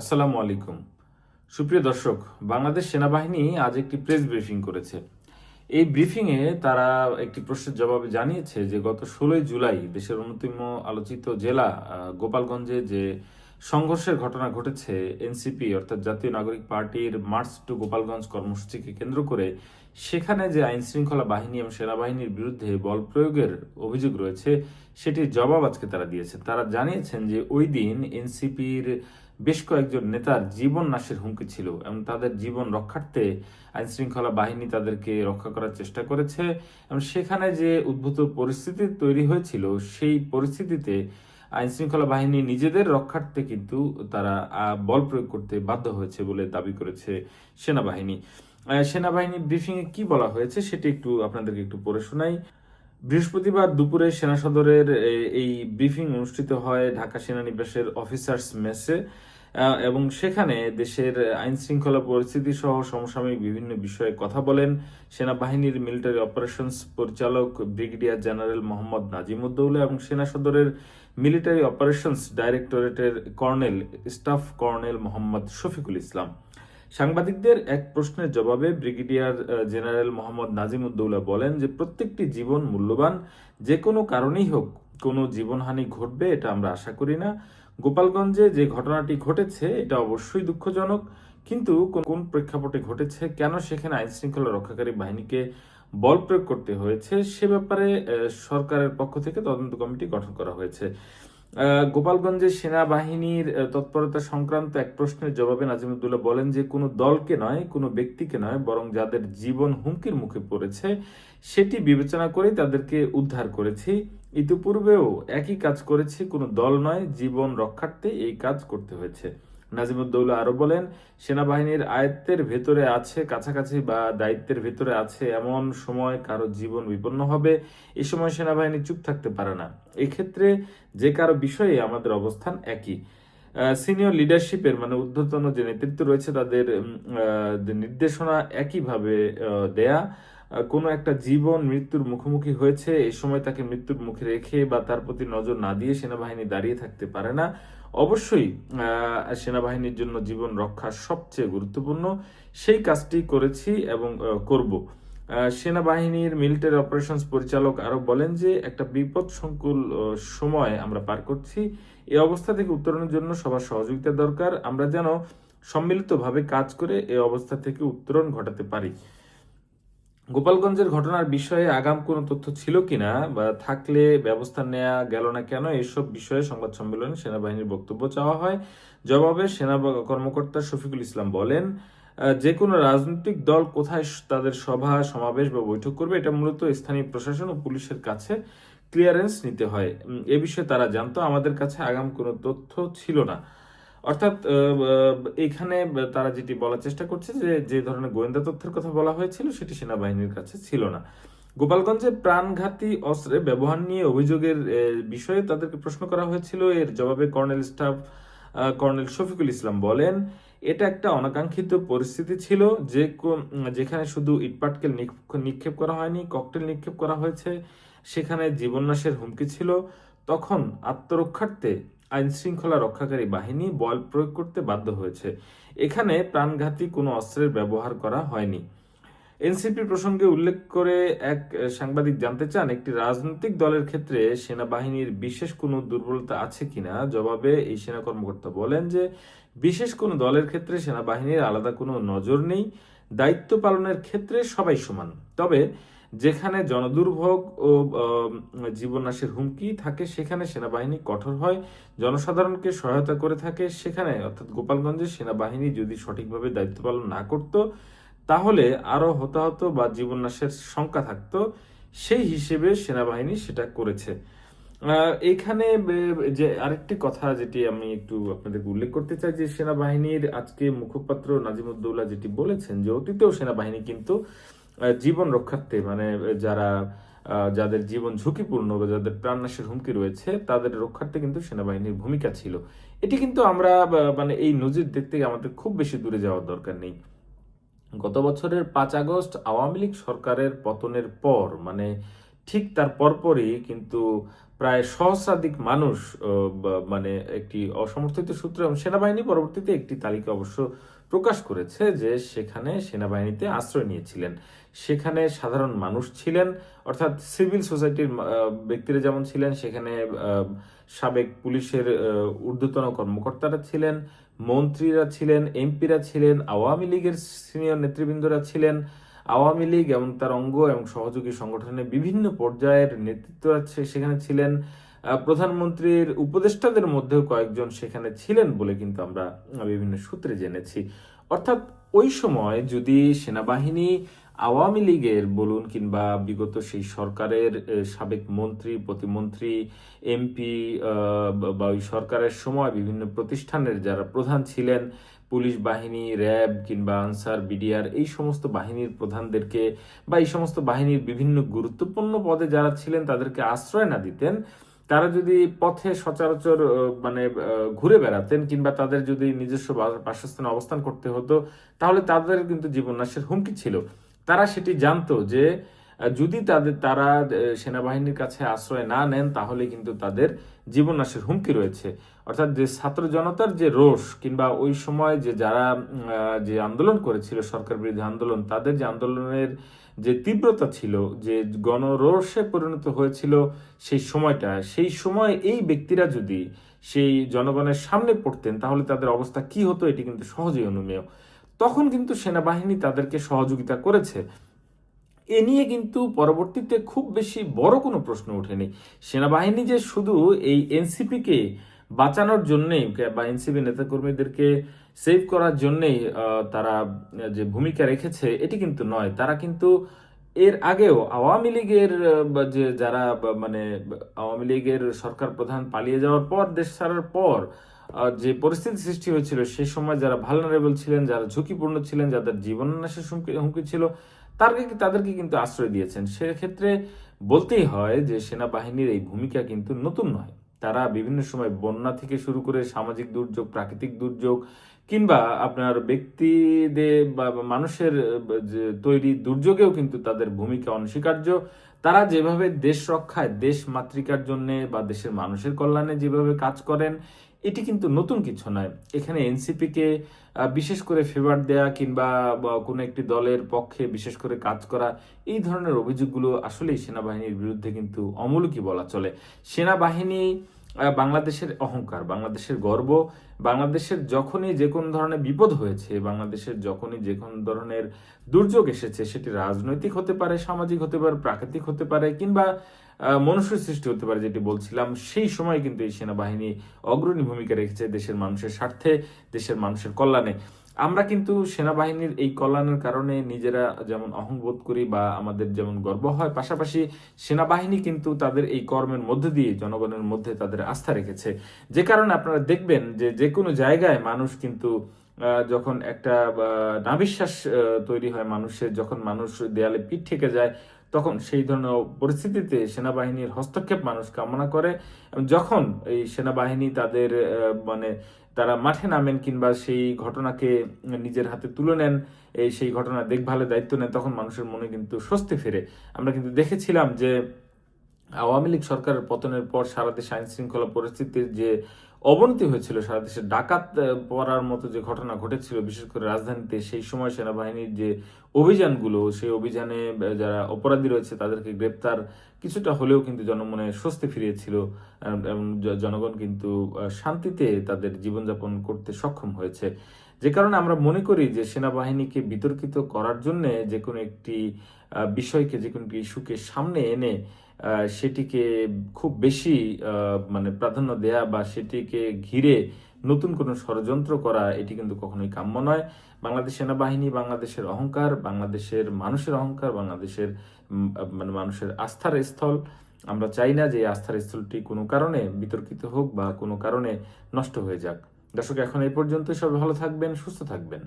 আসসালামু আলাইকুম। সুপ্রিয় দর্শক, বাংলাদেশ সেনাবাহিনী আজ একটি প্রেস ব্রিফিং করেছে। এই ব্রিফিংয়ে তারা একটি প্রশ্নের জবাবে জানিয়েছে যে, গত ষোলোই জুলাই দেশের অন্যতম আলোচিত জেলা গোপালগঞ্জে যে সংঘর্ষের ঘটনা ঘটেছে, এনসিপি, অর্থাৎ জাতীয় নাগরিক পার্টির মার্চ টু গোপালগঞ্জ কর্মসূচিকে কেন্দ্র করে, সেখানে যে আইন শৃঙ্খলা বাহিনী এবং সেনাবাহিনীর বিরুদ্ধে বল প্রয়োগের অভিযোগ রয়েছে, সেটির জবাব আজকে তারা দিয়েছেন তারা জানিয়েছেন যে, ওই দিন এনসিপির বেশ কয়েকজন নেতার জীবন নাশের হুমকি ছিল এবং তাদের জীবন রক্ষার্থে আইন শৃঙ্খলা বাহিনী তাদেরকে রক্ষা করার চেষ্টা করেছে এবং সেখানে যে উদ্ভূত পরিস্থিতি তৈরি হয়েছিল, সেই পরিস্থিতিতে আইন শৃঙ্খলা বাহিনী নিজেদের রক্ষার্থে কিন্তু তারা বল প্রয়োগ করতে বাধ্য হয়েছে বলে দাবি করেছে সেনাবাহিনী। সেনাবাহিনী ব্রিফিংয়ে কি বলা হয়েছে সেটি একটু আপনাদেরকে একটু পড়ে শোনাই। বৃহস্পতিবার দুপুরে সেনা সদরের এই ব্রিফিং অনুষ্ঠিত হয় ঢাকা সেনানিবাসের অফিসার্স মেসে এবং সেখানে দেশের আইন শৃঙ্খলা পরিস্থিতি সহ সমসাময়িক বিভিন্ন বিষয়ে কথা বলেন সেনাবাহিনীর মিলিটারি অপারেশনস পরিচালক ব্রিগেডিয়ার জেনারেল মোহাম্মদ নাজিমুদ্দৌলা এবং সেনা সদরের military operations ডাইরেক্টরেটের colonel, staff colonel Mohammad Shafiqul Islam. সাংবাদিকদের এক প্রশ্নের জবাবে ব্রিগেডিয়ার জেনারেল মোহাম্মদ নাজিমুদ্দৌলা বলেন যে, প্রত্যেকটি জীবন মূল্যবান, যে কোনো কারণেই হোক, কোনো জীবনহানি ঘটবে এটা আমরা আশা করি না। গোপালগঞ্জে যে ঘটনাটি ঘটেছে, এটা অবশ্যই দুঃখজনক, কিন্তু কোন- কোন প্রেক্ষাপটে ঘটেছে, কেন সেখানে আইন শৃঙ্খলা রক্ষাকারী বাহিনীকে বল প্রয়োগ করতে হয়েছে, সে ব্যাপারে সরকারের পক্ষ থেকে তদন্ত কমিটি গঠন করা হয়েছে। আহ, গোপালগঞ্জে সেনাবাহিনীর তৎপরতা সংক্রান্ত এক প্রশ্নের জবাবে নাজিমুদ্দুল্লাহ বলেন যে কোনো দলকে নয় কোনো ব্যক্তিকে নয় বরং যাদের জীবন হুমকির মুখে পড়েছে সেটি বিবেচনা করে তাদেরকে উদ্ধার করেছি। ইতিপূর্বেও একই কাজ করেছি কোনো দল নয় জীবন রক্ষার্থে এই কাজ করতে হয়েছে। নাজিমুদ্দৌলা আরও বলেন, সেনাবাহিনীর আয়ত্তের ভেতরে আছে কাছাকাছি বা দায়িত্বের ভেতরে আছে এমন সময় কারও জীবন বিপন্ন হবে, এ সময় সেনাবাহিনী চুপ থাকতে পারে না। এক্ষেত্রে যে কারও বিষয়ে আমাদের অবস্থান একই। সিনিয়র লিডারশিপের মানে ঊর্ধ্বতন যে নেতৃত্ব রয়েছে তাদের নির্দেশনা একইভাবে দেয়া। কোনো একটা জীবন মৃত্যুর মুখোমুখি হয়েছে এই সময় তাকে মৃত্যুর মুখে রেখে বা তার প্রতি নজর না দিয়ে সেনাবাহিনী দাঁড়িয়ে থাকতে পারে না। অবশ্যই সেনাবাহিনীর জন্য জীবন রক্ষা সবচেয়ে গুরুত্বপূর্ণ। সেই কাজটি করেছি এবং করব। সেনাবাহিনীর মিলিটারি অপারেশনস পরিচালক আরও বলেন যে, একটা বিপদ সংকুল সময় আমরা পার করছি। এই অবস্থা থেকে উত্তরণের জন্য সবার সহযোগিতা দরকার। আমরা যেন সম্মিলিতভাবে কাজ করে এই অবস্থা থেকে উত্তরণ ঘটাতে পারি। গোপালগঞ্জের ঘটনার বিষয়ে আগাম কোনো তথ্য ছিল কিনা বা থাকলে ব্যবস্থা নেওয়া গেল না কেন, এসব বিষয়ে সংবাদ সম্মেলনে সেনাবাহিনীর বক্তব্য চাওয়া হয়। জবাবে সেনা কর্মকর্তা শফিকুল ইসলাম বলেন যে কোনো রাজনৈতিক দল কোথায় তাদের সভা, সমাবেশ বা বৈঠক করবে এটা মূলত স্থানীয় প্রশাসন ও পুলিশের কাছে ক্লিয়ারেন্স নিতে হয়। এ বিষয়ে তারা জানতো, আমাদের কাছে আগাম কোনো তথ্য ছিল না। অর্থাৎ এখানে তারা যেটি বলার চেষ্টা করছে যে যে ধরনের গোয়েন্দা তথ্যের কথা বলা হয়েছিল, সেটি সেনাবাহিনীর কাছে ছিল না। গোপালগঞ্জে প্রাণঘাতী অস্ত্রে ব্যবহার নিয়ে অভিযোগের বিষয়ে তাদেরকে প্রশ্ন করা হয়েছিল। এর জবাবে colonel staff colonel Shafiqul Islam বলেন, এটা একটা অনাকাঙ্ক্ষিত পরিস্থিতি ছিল যে যেখানে শুধু ইটপাটকেল নিক্ষেপ করা হয়নি, ককটেল নিক্ষেপ করা হয়েছে, সেখানে জীবননাশের হুমকি ছিল। তখন আত্মরক্ষার্থে আইন শৃঙ্খলা রক্ষাকারী বাহিনী বল প্রয়োগ করতে বাধ্য হয়েছে। এখানে প্রাণঘাতী কোনো অস্ত্রের ব্যবহার করা হয়নি। এনসিপি প্রসঙ্গে উল্লেখ করে এক সাংবাদিক জানতে চান, একটি রাজনৈতিক দলের ক্ষেত্রে সেনাবাহিনীর বিশেষ কোনো দুর্বলতা আছে কিনা? জবাবে এই সেনা কর্মকর্তা বলেন যে, বিশেষ কোনো দলের ক্ষেত্রে সেনাবাহিনীর আলাদা কোনো নজর নেই। দায়িত্ব পালনের ক্ষেত্রে সবাই সমান। তবে যেখানে জনদুর্ভোগ ও আহ, জীবননাশের হুমকি থাকে সেখানে সেনাবাহিনী কঠোর হয় জনসাধারণকে সহায়তা করে থাকে। সেখানে অর্থাৎ গোপালগঞ্জে সেনাবাহিনী যদি সঠিকভাবে দায়িত্ব পালন না করত তাহলে আরও হতাহত বা জীবননাশের শঙ্কা থাকতো। সেই হিসেবে সেনাবাহিনী সেটা করেছে। এখানে যে আরেকটি কথা যেটি আমি একটু আপনাদেরকে উল্লেখ করতে চাই যে সেনাবাহিনীর আজকে মুখপাত্র নাজিমুদ্দৌলা যেটি বলেছেন যে অতীতেও সেনাবাহিনী কিন্তু জীবন রক্ষার্থে মানে যারা যাদের জীবন ঝুঁকিপূর্ণ বা যাদের প্রাণনাশের হুমকি রয়েছে, তাদের রক্ষার্থে কিন্তু সেনাবাহিনীর ভূমিকা ছিল। এটি কিন্তু আমরা মানে এই নজির দেখতে আমাদের খুব বেশি দূরে যাওয়ার দরকার নেই। গত বছরের পাঁচ আগস্ট আওয়ামী লীগ সরকারের পতনের পর মানে ঠিক তার পরপরই কিন্তু প্রায় সহস্রাধিক মানুষ মানে একটি অসমর্থিত সূত্র এবং সেনাবাহিনী পরবর্তীতে একটি তালিকা অবশ্য প্রকাশ করেছে যে সেখানে সেনাবাহিনীতে আশ্রয় নিয়েছিলেন। সেখানে সাধারণ মানুষ ছিলেন, অর্থাৎ সিভিল সোসাইটির ব্যক্তিরা যেমন ছিলেন, সেখানে সাবেক পুলিশের ঊর্ধ্বতন কর্মকর্তারা ছিলেন, মন্ত্রীরা ছিলেন, এমপিরা ছিলেন, আওয়ামী লীগের সিনিয়র নেতৃবৃন্দরা ছিলেন। আওয়ামী লীগ এবং তার অঙ্গ এবং সহযোগী সংগঠনের বিভিন্ন পর্যায়ের নেতৃত্বরা সে- সেখানে ছিলেন। প্রধানমন্ত্রীর উপদেষ্টাদের মধ্যেও কয়েকজন সেখানে ছিলেন বলে কিন্তু আমরা বিভিন্ন সূত্রে জেনেছি। অর্থাৎ ওই সময় যদি সেনাবাহিনী আওয়ামী লীগের বলুন কিংবা বিগত সেই সরকারের সাবেক মন্ত্রী, প্রতিমন্ত্রী, এমপি বা ওই সরকারের সময় বিভিন্ন প্রতিষ্ঠানের যারা প্রধান ছিলেন, পুলিশ বাহিনী, র্যাব কিংবা আনসার, বিডিআর, এই সমস্ত বাহিনীর প্রধানদেরকে বা এই সমস্ত বাহিনীর বিভিন্ন গুরুত্বপূর্ণ পদে যারা ছিলেন তাদেরকে আশ্রয় না দিতেন তারা যদি পথে সচরাচর মানে ঘুরে বেড়াতেন কিংবা তাদের যদি নিজস্ব বাসস্থানে অবস্থান করতে হতো, তাহলে তাদের কিন্তু জীবনাশের হুমকি ছিল। তারা সেটি জানতো যে যদি তাদের, তারা সেনাবাহিনীর কাছে আশ্রয় না নেন, তাহলে কিন্তু তাদের জীবনাশের হুমকি রয়েছে। অর্থাৎ যে ছাত্র জনতার যে রোষ, কিংবা ওই সময় যে যারা যে আন্দোলন করেছিল, সরকার বিরোধী আন্দোলন, তাদের যে আন্দোলনের যে তীব্রতা ছিল, যে গণরোষে পরিণত হয়েছিল সেই সময়টা, সেই সময় এই ব্যক্তিরা যদি সেই জনগণের সামনে পড়তেন, তাহলে তাদের অবস্থা কি হতো, এটি কিন্তু সহজেই অনুমেয়। তখন কিন্তু সেনাবাহিনী তাদেরকে সহযোগিতা করেছে। এ নিয়ে কিন্তু পরবর্তীতে খুব বেশি বড় কোনো প্রশ্ন ওঠেনি। সেনাবাহিনী যে শুধু এই এনসিপিকে বাঁচানোর জন্যেই বা এনসিপি নেতাকর্মীদেরকে সেভ করার জন্যেই তারা যে ভূমিকা রেখেছে, এটি কিন্তু নয়। তারা কিন্তু এর আগেও আওয়ামী লীগের যে যারা মানে আওয়ামী লীগের সরকার প্রধান পালিয়ে যাওয়ার পর, দেশ ছাড়ার পর যে পরিস্থিতি সৃষ্টি হয়েছিল সেই সময় যারা ভালনারেবল ছিলেন, যারা ঝুঁকিপূর্ণ ছিলেন, যাদের জীবন নাশের হুমকি হুমকি ছিল তাদেরকে তাদেরকে কিন্তু আশ্রয় দিয়েছেন। সেক্ষেত্রে বলতেই হয় যে সেনাবাহিনীর এই ভূমিকা কিন্তু নতুন নয়। তারা বিভিন্ন সময় বন্যা থেকে শুরু করে সামাজিক দুর্যোগ, প্রাকৃতিক দুর্যোগ কিংবা আপনার ব্যক্তিদের বা মানুষের তৈরি দুর্যোগেও কিন্তু তাদের ভূমিকা অনস্বীকার্য। তারা যেভাবে দেশ রক্ষায়, দেশ মাতৃকার জন্য বা দেশের মানুষের কল্যাণে যেভাবে কাজ করেন এটি কিন্তু নতুন কিছু নয়। এখানে এনসিপিকে বিশেষ করে ফেভার দেয়া কিংবা কোনো একটি দলের পক্ষে বিশেষ করে কাজ করা, এই ধরনের অভিযোগগুলো আসলেই সেনাবাহিনীর বিরুদ্ধে কিন্তু অমূলকই বলা চলে। সেনাবাহিনী বাংলাদেশের অহংকার, বাংলাদেশের গর্ব, বাংলাদেশের যখনই যে কোনো ধরনের বিপদ হয়েছে, বাংলাদেশের যখনই যে কোনো ধরনের দুর্যোগ এসেছে, সেটি রাজনৈতিক হতে পারে, সামাজিক হতে পারে, প্রাকৃতিক হতে পারে, কিংবা মনুষ্য সৃষ্টি হতে পারে, যেটি বলছিলাম, সেই সময় কিন্তু এই সেনাবাহিনী অগ্রণী ভূমিকা রেখেছে দেশের মানুষের স্বার্থে, দেশের মানুষের কল্যাণে। আমরা কিন্তু সেনাবাহিনীর এই কল্যাণের কারণে নিজেরা যেমন অহংবোধ করি বা আমাদের যেমন গর্ব হয়, পাশাপাশি সেনাবাহিনী কিন্তু তাদের এই কর্মের মধ্যে দিয়ে, জনগণের মধ্যে তাদের আস্থা রেখেছে। যে কারণে আপনারা দেখবেন যে যে কোনো জায়গায় মানুষ কিন্তু যখন একটা নাবিশ্বাস তৈরি হয় মানুষের, যখন মানুষ দেয়ালে পিঠ থেকে যায় তখন সেই ধরনের পরিস্থিতিতে সেনাবাহিনীর হস্তক্ষেপ মানুষ কামনা করে যখন এই সেনাবাহিনী তাদের মানে তারা মাঠে নামেন কিংবা সেই ঘটনাকে নিজের হাতে তুলে নেন, এই সেই ঘটনা দেখভালের দায়িত্ব নেন, তখন মানুষের মনে কিন্তু স্বস্তি ফেরে। আমরা কিন্তু দেখেছিলাম যে আওয়ামী লীগ সরকারের পতনের পর সারা দেশে আইন শৃঙ্খলা পরিস্থিতির যে অবনতি হয়েছিল সারা দেশে। ডাকাত পড়ার মতো যে ঘটনা ঘটেছিল, বিশেষ করে রাজধানীতে, সেই সময় সেনাবাহিনীর যে অভিযানগুলো, সেই অভিযানে যারা অপরাধী রয়েছে, তাদেরকে গ্রেপ্তার কিছুটা হলেও কিন্তু জনমনে স্বস্তি ফিরিয়েছিল জনগণ কিন্তু শান্তিতে তাদের জীবনযাপন করতে সক্ষম হয়েছে। যে কারণে আমরা মনে করি যে সেনাবাহিনীকে বিতর্কিত করার জন্য যে কোনো একটি বিষয়কে, যে কোনো একটি ইস্যুকে সামনে এনে সেটিকে খুব বেশি মানে প্রাধান্য দেয়া বা সেটিকে ঘিরে নতুন কোনো ষড়যন্ত্র করা, এটি কিন্তু কখনোই কাম্য নয়। বাংলাদেশ সেনাবাহিনী, বাংলাদেশের অহংকার, বাংলাদেশের মানুষের অহংকার, বাংলাদেশের মানে মানুষের আস্থার স্থল। আমরা চাই না যে আস্থার স্থলটি কোনো কারণে বিতর্কিত হোক বা কোনো কারণে নষ্ট হয়ে যাক। দর্শক, এখন এই পর্যন্ত সবাই ভালো থাকবেন, সুস্থ থাকবেন।